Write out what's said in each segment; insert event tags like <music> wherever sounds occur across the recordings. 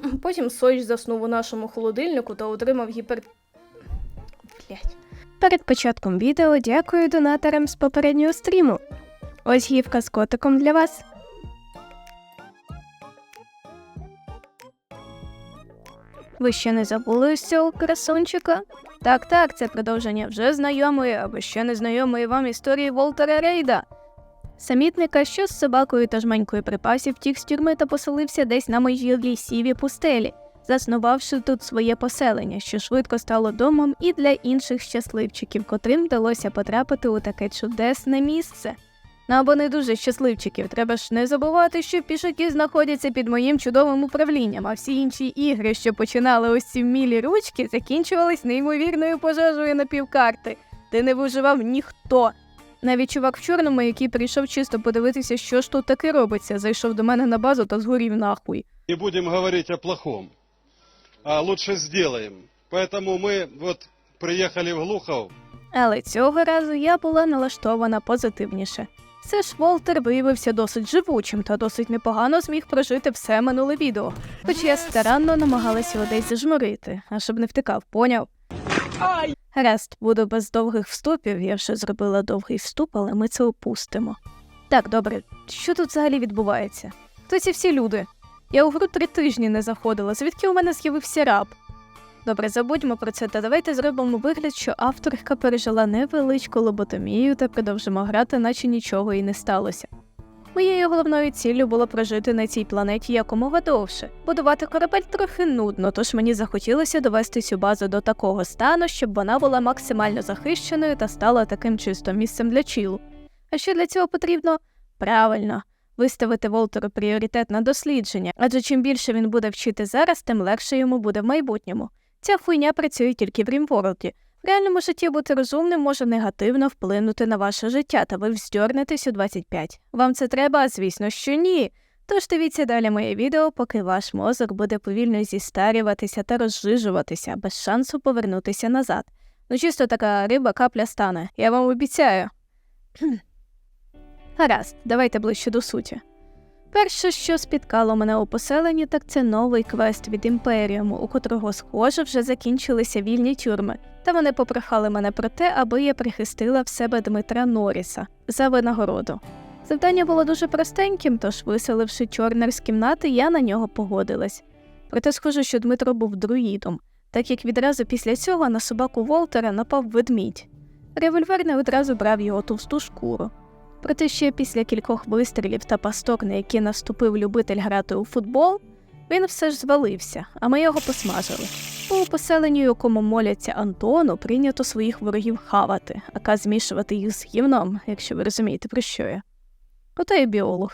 <laughs> Потім Сойч заснув у нашому холодильнику та отримав гіпер. Блять. Перед початком відео дякую донаторам з попереднього стріму. Ось гівка з котиком для вас. Ви ще не забули ось цього красунчика? Так, так, це продовження вже знайомої або ще не знайомої вам історії Волтера Рейда. Самітника, що з собакою та жменькою припасів втік з тюрми та поселився десь на межі лісіві пустелі, заснувавши тут своє поселення, що швидко стало домом і для інших щасливчиків, котрим вдалося потрапити у таке чудесне місце. Ну або не дуже щасливчиків, треба ж не забувати, що пішаки знаходяться під моїм чудовим управлінням, а всі інші ігри, що починали ось ці вмілі ручки, закінчувались неймовірною пожежею на півкарти, де не виживав ніхто. Навіть чувак в чорному, який прийшов чисто подивитися, що ж тут таке робиться, зайшов до мене на базу та згорів нахуй. Не будем говорить о плохом, а лучше сделаем. Поэтому мы вот приехали в Глухов. Але цього разу я була налаштована позитивніше. Все ж Волтер виявився досить живучим та досить непогано зміг прожити все минуле відео, хоч я старанно намагалася його десь зажмурити, а щоб не втикав, поняв? Гаразд, буду без довгих вступів, я вже зробила довгий вступ, але ми це опустимо. Так, добре, що тут взагалі відбувається? Хто ці всі люди? Я у гру три тижні не заходила, звідки у мене з'явився раб? Добре, забудьмо про це, та давайте зробимо вигляд, що авторка пережила невеличку лоботомію та продовжимо грати, наче нічого і не сталося. Моєю головною ціллю було прожити на цій планеті якомога довше. Будувати корабель трохи нудно, тож мені захотілося довести цю базу до такого стану, щоб вона була максимально захищеною та стала таким чистим місцем для чілу. А що для цього потрібно? Правильно, виставити Волтеру пріоритет на дослідження, адже чим більше він буде вчити зараз, тим легше йому буде в майбутньому. Ця хуйня працює тільки в Рімворлді. В реальному житті бути розумним може негативно вплинути на ваше життя, та ви вздьорнетесь у 25. Вам це треба? Звісно, що ні. Тож дивіться далі моє відео, поки ваш мозок буде повільно зістарюватися та розжижуватися, без шансу повернутися назад. Ну чисто така риба капля стане, я вам обіцяю. <clears throat> Гаразд, давайте ближче до суті. Перше, що спіткало мене у поселенні, так це новий квест від імперіуму, у котрого, схоже, вже закінчилися вільні тюрми, та вони попрохали мене про те, аби я прихистила в себе Дмитра Норріса за винагороду. Завдання було дуже простеньким, тож, виселивши чорнер з кімнати, я на нього погодилась. Проте схоже, що Дмитро був друїдом, так як відразу після цього на собаку Волтера напав ведмідь. Револьвер не одразу брав його товсту шкуру. Проте ще після кількох вистрілів та пасток, на які наступив любитель грати у футбол, він все ж звалився, а ми його посмажили. У поселенні, у якому моляться Антону, прийнято своїх ворогів хавати, ака змішувати їх з гівном, якщо ви розумієте, про що я. Оте і біолог.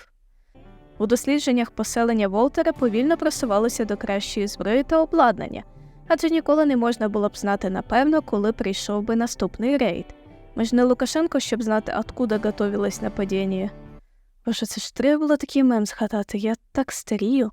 У дослідженнях поселення Волтера повільно просувалося до кращої зброї та обладнання, адже ніколи не можна було б знати напевно, коли прийшов би наступний рейд. Ми ж не Лукашенко, щоб знати, откуда готовилось нападіння. Боже, це ж треба було такий мем згадати, я так старію.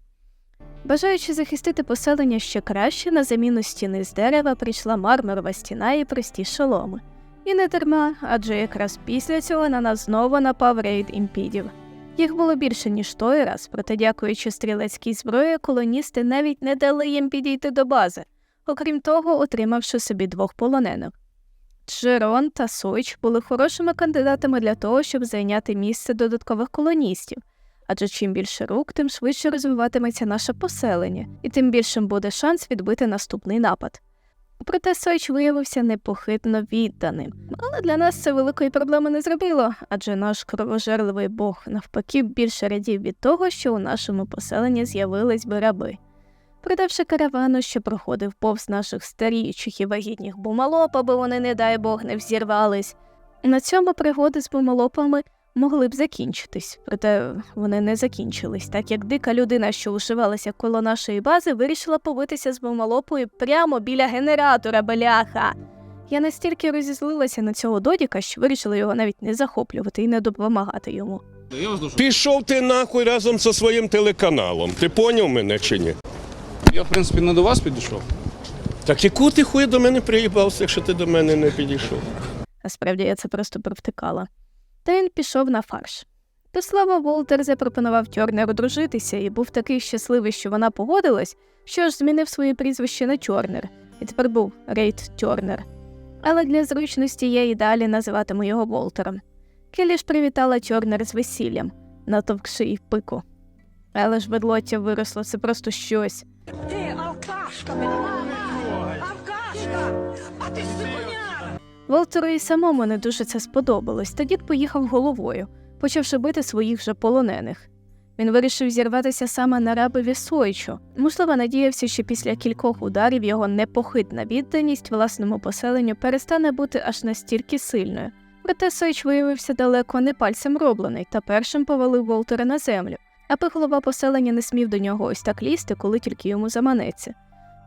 Бажаючи захистити поселення ще краще, на заміну стіни з дерева прийшла мармурова стіна і прості шоломи. І не дарма, адже якраз після цього на нас знову напав рейд імпідів. Їх було більше, ніж той раз, проте, дякуючи стрілецькій зброї, колоністи навіть не дали їм підійти до бази, окрім того, отримавши собі двох полонених. Джерон та Сойч були хорошими кандидатами для того, щоб зайняти місце додаткових колоністів, адже чим більше рук, тим швидше розвиватиметься наше поселення, і тим більшим буде шанс відбити наступний напад. Проте Сойч виявився непохитно відданим, але для нас це великої проблеми не зробило, адже наш кровожерливий бог навпаки більше радів від того, що у нашому поселенні з'явились би раби. Продавши каравану, що проходив повз наших старіючих і вагітніх бумалоп, аби вони, не дай Бог, не взірвались. На цьому пригоди з бумалопами могли б закінчитись, проте вони не закінчились, так як дика людина, що ушивалася коло нашої бази, вирішила побитися з бумалопою прямо біля генератора беляха. Я настільки розізлилася на цього додіка, що вирішила його навіть не захоплювати і не допомагати йому. Пішов ти нахуй разом зі своїм телеканалом. Ти поняв мене чи ні? Я, в принципі, не до вас підійшов. Так яку ти хуй до мене приїбався, якщо ти до мене не підійшов? Насправді я це просто провтикала. Та він пішов на фарш. До слова, Волтер запропонував Тьорнеру дружитися і був такий щасливий, що вона погодилась, що ж змінив своє прізвище на Чорнер, і тепер був Рейд Тьорнер. Але для зручності я і далі називатиму його Волтером. Келі ж привітала Чорнер з весіллям, натовкши їй пику. Але ж бедлоття виросло, це просто щось. Ти алкашка, Алкашка! А ти Волтеру і самому не дуже це сподобалось, та дід поїхав головою, почавши бити своїх же полонених. Він вирішив зірватися саме на рабові Сойчу. Можливо, надіявся, що після кількох ударів його непохитна відданість власному поселенню перестане бути аж настільки сильною. Проте Сойч виявився далеко не пальцем роблений та першим повалив Волтера на землю, аби голова поселення не смів до нього ось так лізти, коли тільки йому заманеться.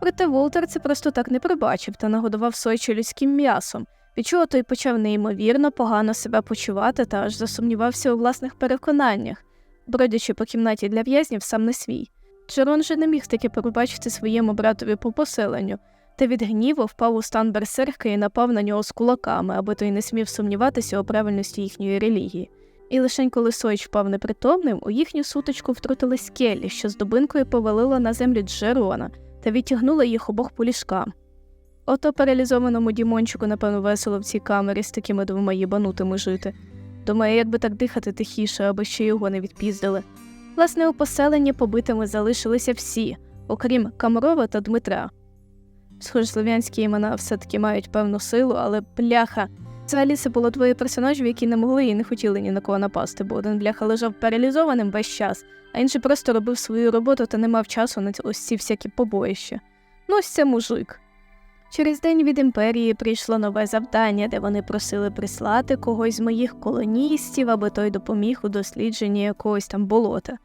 Проте Волтер це просто так не пробачив та нагодував Сойчу людським м'ясом, від той почав неймовірно погано себе почувати та аж засумнівався у власних переконаннях, бродячи по кімнаті для в'язнів сам не свій. Джерон же не міг таки пробачити своєму братові по поселенню, та від гніву впав у стан берсерка і напав на нього з кулаками, аби той не смів сумніватися у правильності їхньої релігії. І лишень коли Сойч впав непритомним, у їхню сутичку втрутилась Келлі, що з дубинкою повалила на землю Джерона та відтягнула їх обох по ліжкам. Ото паралізованому Дімончику, напевно, весело в цій камері з такими двома їбанутими жити. Думаю, як би так дихати тихіше, аби ще його не відпіздили. Власне, у поселенні побитими залишилися всі, окрім Камрова та Дмитра. Схоже, слов'янські імена все-таки мають певну силу, але бляха. Взагалі це було двоє персонажів, які не могли і не хотіли ні на кого напасти, бо один бляха лежав паралізованим весь час, а інший просто робив свою роботу та не мав часу на ось ці всякі побоїща. Ну, ось це мужик. Через день від імперії прийшло нове завдання, де вони просили прислати когось з моїх колоністів, аби той допоміг у дослідженні якогось там болота.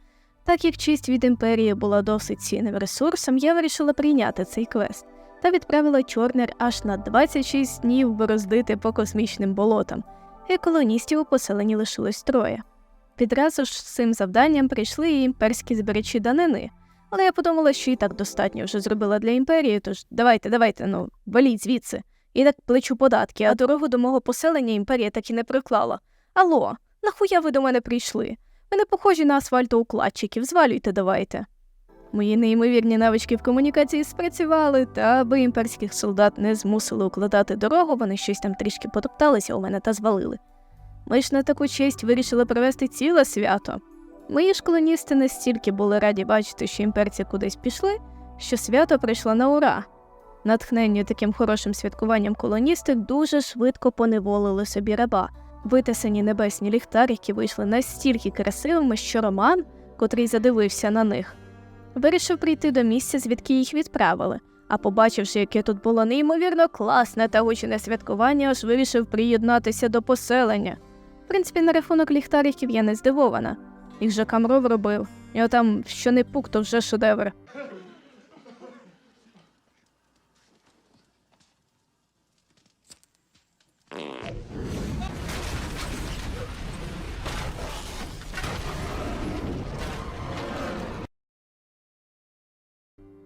Так як честь від імперії була досить цінним ресурсом, я вирішила прийняти цей квест та відправила Чорнер аж на 26 днів бороздити по космічним болотам, і колоністів у поселенні лишилось троє. Підразу ж з цим завданням прийшли і імперські збирачі данини, але я подумала, що і так достатньо вже зробила для імперії, тож давайте, давайте, ну, валіть звідси. І так плечу податки, а дорогу до мого поселення імперія так і не приклала. Алло, нахуя ви до мене прийшли? Ви не похожі на асфальтоукладчиків, звалюйте давайте. Мої неймовірні навички в комунікації спрацювали, та аби імперських солдат не змусили укладати дорогу, вони щось там трішки потопталися у мене та звалили. Ми ж на таку честь вирішили провести ціле свято. Мої ж колоністи настільки були раді бачити, що імперці кудись пішли, що свято прийшло на ура. Натхненні таким хорошим святкуванням колоністи дуже швидко поневолили собі раба. Витесані небесні ліхтарики вийшли настільки красивими, що Роман, котрий задивився на них, вирішив прийти до місця, звідки їх відправили. А побачивши, яке тут було неймовірно класне та гучне святкування, аж вирішив приєднатися до поселення. В принципі, на рахунок ліхтариків я не здивована. Їх же Камров робив. Його там що не пук, то вже шедевр.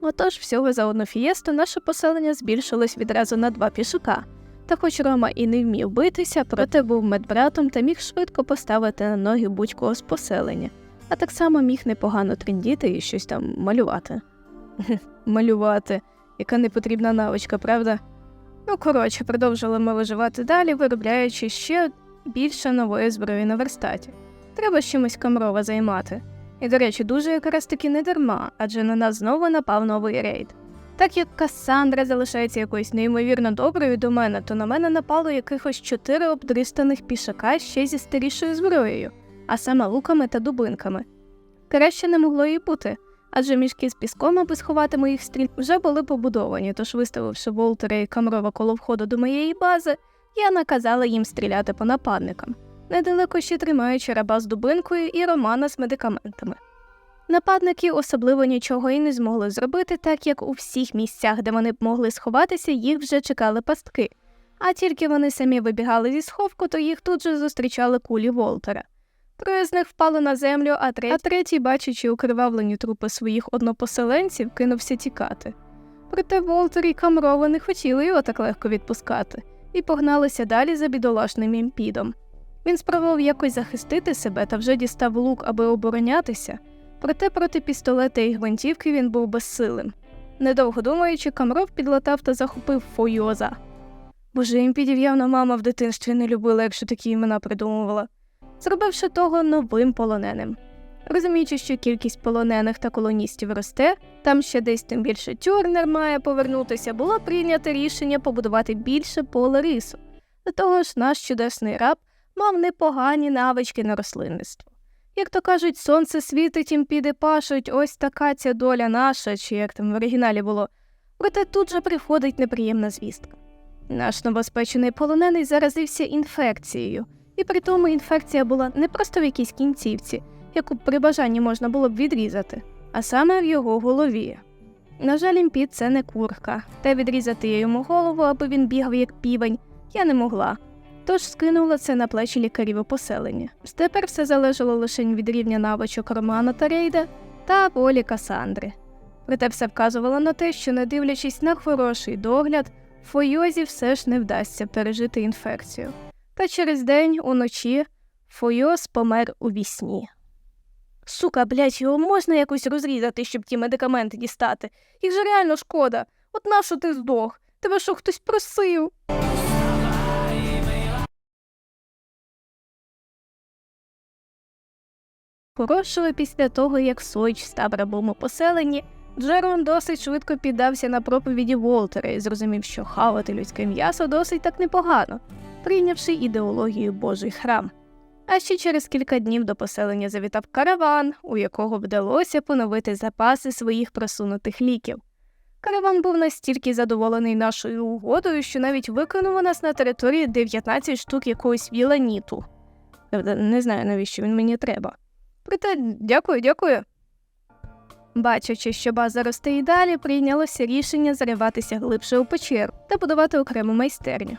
Отож, всього за одну фієсту наше поселення збільшилось відразу на два пішака. Та хоч Рома і не вмів битися, проте був медбратом та міг швидко поставити на ноги будь-кого з поселення, а так само міг непогано трендіти і щось там малювати. <laughs> малювати, яка непотрібна навичка, правда? Ну, коротше, продовжили ми виживати далі, виробляючи ще більше нової зброї на верстаті. Треба чимось камрова займати. І, до речі, дуже якраз таки не дарма, адже на нас знову напав новий рейд. Так як Кассандра залишається якоюсь неймовірно доброю до мене, то на мене напало якихось чотири обдристаних пішака ще зі старішою зброєю, а саме луками та дубинками. Краще не могло і бути, адже мішки з піском, аби сховати моїх стріль, вже були побудовані, тож виставивши Волтера і Камрова коло входу до моєї бази, я наказала їм стріляти по нападникам, недалеко ще тримаючи раба з дубинкою і Романа з медикаментами. Нападники особливо нічого і не змогли зробити, так як у всіх місцях, де вони б могли сховатися, їх вже чекали пастки. А тільки вони самі вибігали зі сховку, то їх тут же зустрічали кулі Волтера. Троє з них впали на землю, а третій, а третій, бачачи укривавлені трупи своїх однопоселенців, кинувся тікати. Проте Волтер і Камрова не хотіли його так легко відпускати і погналися далі за бідолашним імпідом. Він спробував якось захистити себе та вже дістав лук, аби оборонятися, проте проти пістолета і гвинтівки він був безсилим. Недовго думаючи, Камров підлатав та захопив Фойоза. Боже, імпідів явно мама в дитинстві не любила, якщо такі імена придумувала, зробивши того новим полоненим. Розуміючи, що кількість полонених та колоністів росте, там ще десь тим більше Тюрнер має повернутися, було прийнято рішення побудувати більше поле рису. До того ж, наш чудесний раб мав непогані навички на рослинництво. Як то кажуть, сонце світить, їм піде пашуть, ось така ця доля наша, чи як там в оригіналі було. Проте тут же приходить неприємна звістка. Наш новоспечений полонений заразився інфекцією, і при тому інфекція була не просто в якійсь кінцівці, яку при бажанні можна було б відрізати, а саме в його голові. На жаль, імпід це не курка, та відрізати я йому голову, аби він бігав як півень, я не могла. Тож скинула це на плечі лікарів у поселення. Тепер все залежало лише від рівня навичок Романа та Рейда та волі Касандри. Проте все вказувало на те, що, не дивлячись на хороший догляд, Фойозі все ж не вдасться пережити інфекцію. Та через день уночі Фойоз помер у вісні. Сука, блядь, його можна якось розрізати, щоб ті медикаменти дістати. Їх же реально шкода. От нащо ти здох? Тебе що хтось просив? Хорошого після того, як Сойч став рабом у поселенні, Джерон досить швидко піддався на проповіді Волтера і зрозумів, що хавати людське м'ясо досить так непогано, прийнявши ідеологію Божий храм. А ще через кілька днів до поселення завітав караван, у якого вдалося поновити запаси своїх просунутих ліків. Караван був настільки задоволений нашою угодою, що навіть викинув нас на території 19 штук якогось віланіту. Не знаю, навіщо він мені треба. Проте дякую, дякую. Бачачи, що база росте і далі, прийнялося рішення зариватися глибше у печеру та будувати окрему майстерню.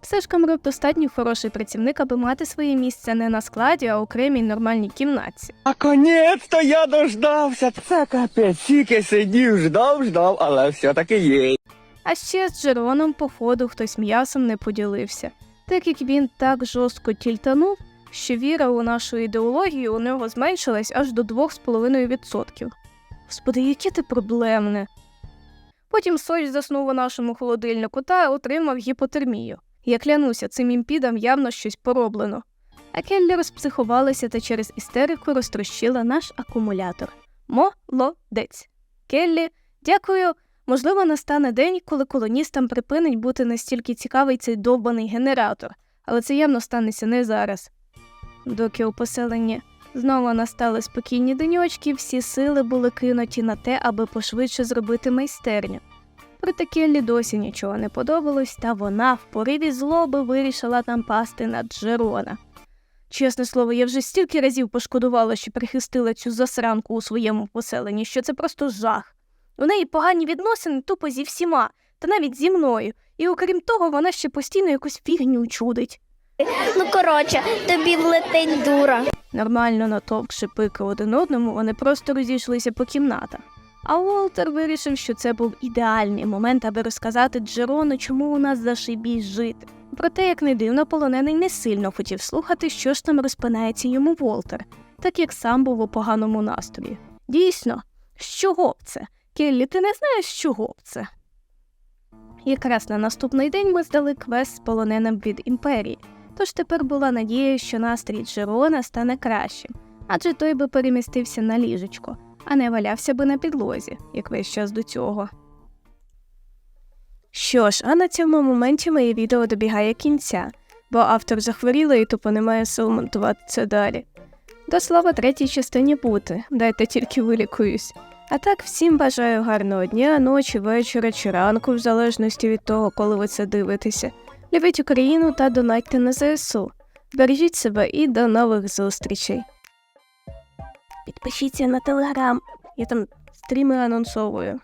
Все ж Камроб достатньо хороший працівник, аби мати своє місце не на складі, а окремій нормальній кімнатці. Наконець-то я дождався. Це капець. Тільки сидів, ждав, ждав, але все-таки є. А ще з Джероном, походу, хтось м'ясом не поділився, так як він так жорстко тільтанув, що віра у нашу ідеологію у нього зменшилась аж до 2,5%. Господи, яке ти проблемне. Потім Сойч заснув у нашому холодильнику та отримав гіпотермію. Я клянуся, цим імпідам явно щось пороблено. А Келлі розпсихувалася та через істерику розтрощила наш акумулятор. Молодець. Келлі, дякую. Можливо, настане день, коли колоністам припинить бути настільки цікавий цей довбаний генератор, але це явно станеться не зараз. Доки у поселенні знову настали спокійні деньочки, всі сили були кинуті на те, аби пошвидше зробити майстерню. Проте Келлі досі нічого не подобалось, та вона в пориві злоби вирішила там пасти на Джерона. Чесне слово, я вже стільки разів пошкодувала, що прихистила цю засранку у своєму поселенні, що це просто жах. У неї погані відносини тупо зі всіма, та навіть зі мною. І окрім того, вона ще постійно якусь фігню чудить. Ну коротше, тобі влетить дура. Нормально натовкши пики один одному, вони просто розійшлися по кімнатах. А Уолтер вирішив, що це був ідеальний момент, аби розказати Джерону, чому у нас зашибісь жити. Проте, як не дивно, полонений не сильно хотів слухати, що ж там розпинається йому Волтер, так як сам був у поганому настрої. Дійсно, з чого б це? Келлі, ти не знаєш, з чого б це? Якраз на наступний день ми здали квест з полоненим від імперії. Тож тепер була надія, що настрій Джерона стане кращим, адже той би перемістився на ліжечко, а не валявся би на підлозі, як весь час до цього. Що ж, а на цьому моменті моє відео добігає кінця, бо автор захворіла і тупо не має сил монтувати це далі. До слова третій частині бути, дайте тільки вилікуюсь. А так, всім бажаю гарного дня, ночі, вечора чи ранку, в залежності від того, коли ви це дивитеся. Любіть Україну та донатьте на ЗСУ. Бережіть себе і до нових зустрічей. Підпишіться на телеграм. Я там стріми анонсовую.